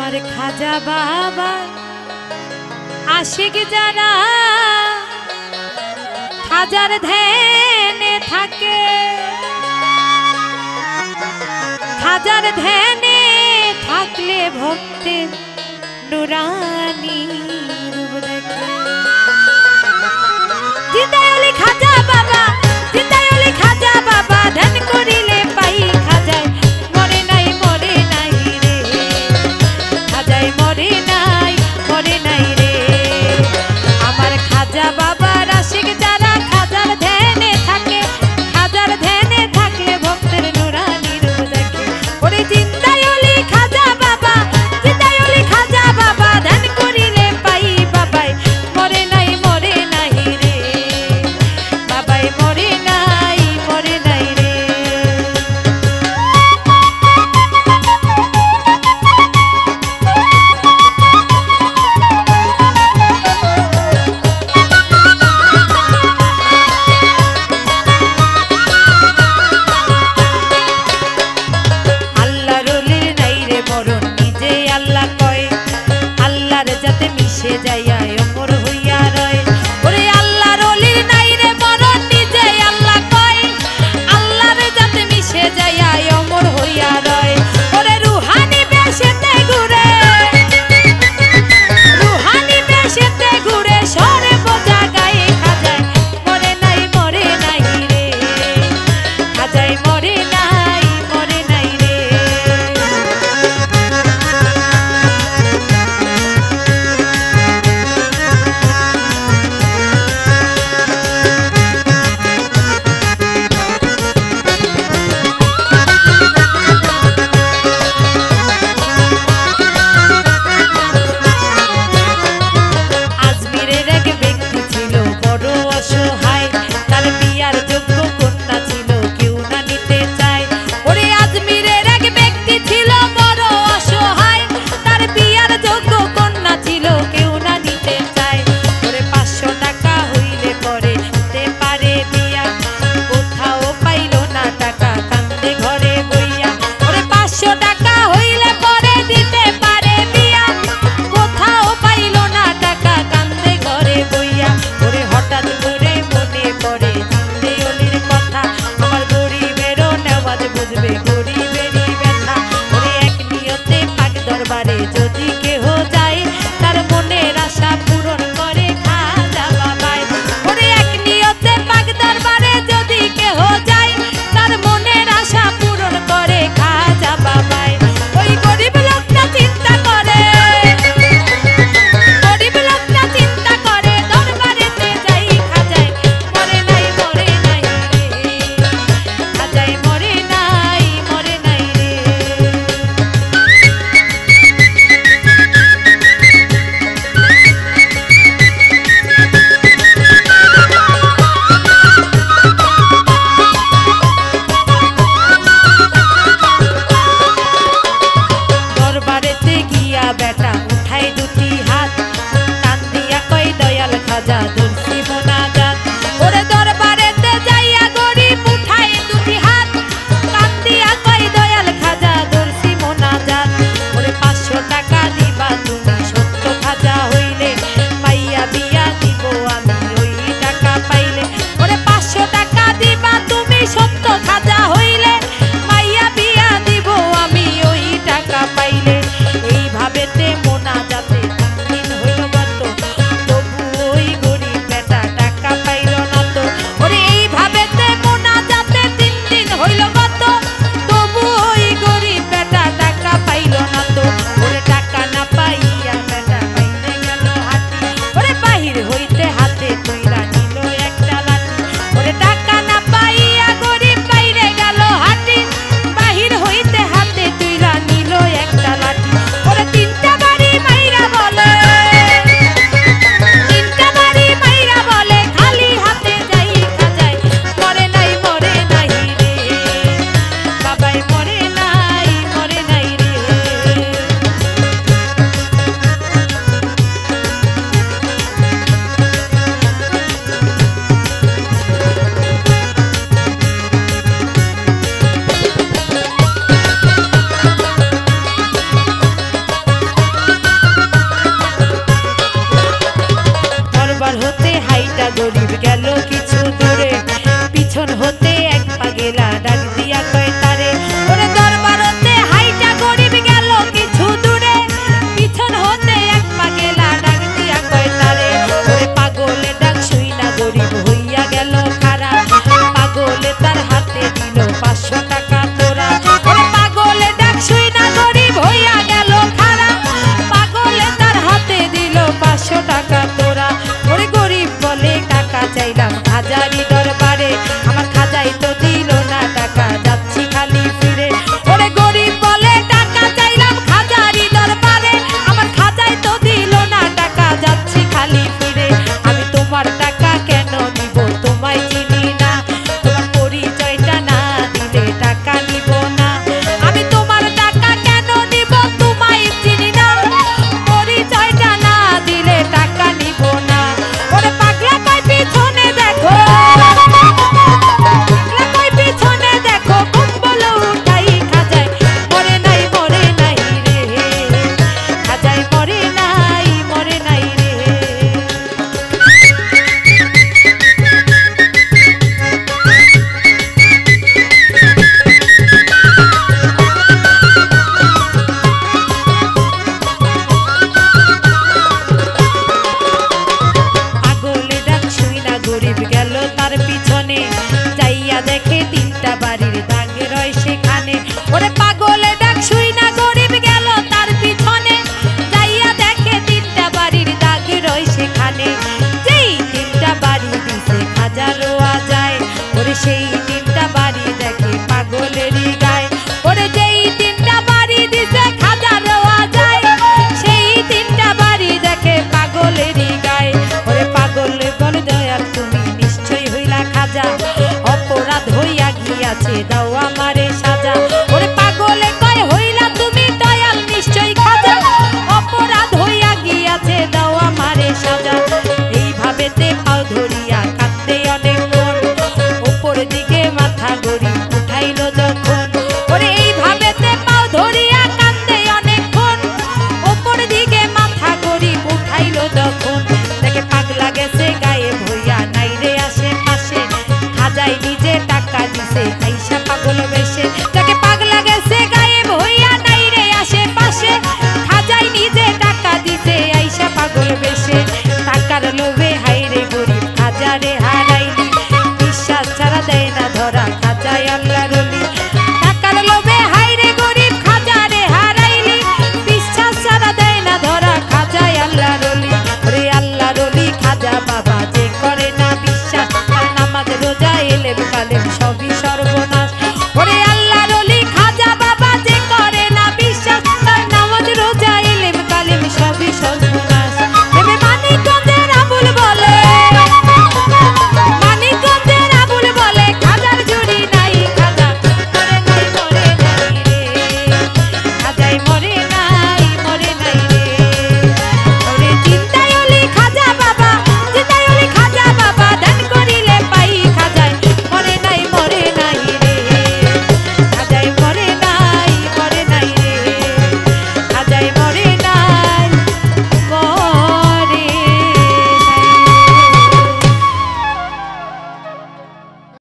আমার খাজা বাবা। আশিক যারা খাজার ধ্যানে থাকে, খাজার ধ্যানে থাকলে ভক্তে নুরানি রূপ দেখে। খাজা दर्शन होते দেখে তিনটা বাড়ির দাগ রয় সেখানে। ওরে পাগলে ডাক শুই না, গরিব গেল তার পিছনে। যাইয়া দেখে তিনটা বাড়ির দাগ রয় সেখানে। যেই তিনটা বাড়ি দিছে হাজারো আজায়, ওরে সেই কাছে দাও আমার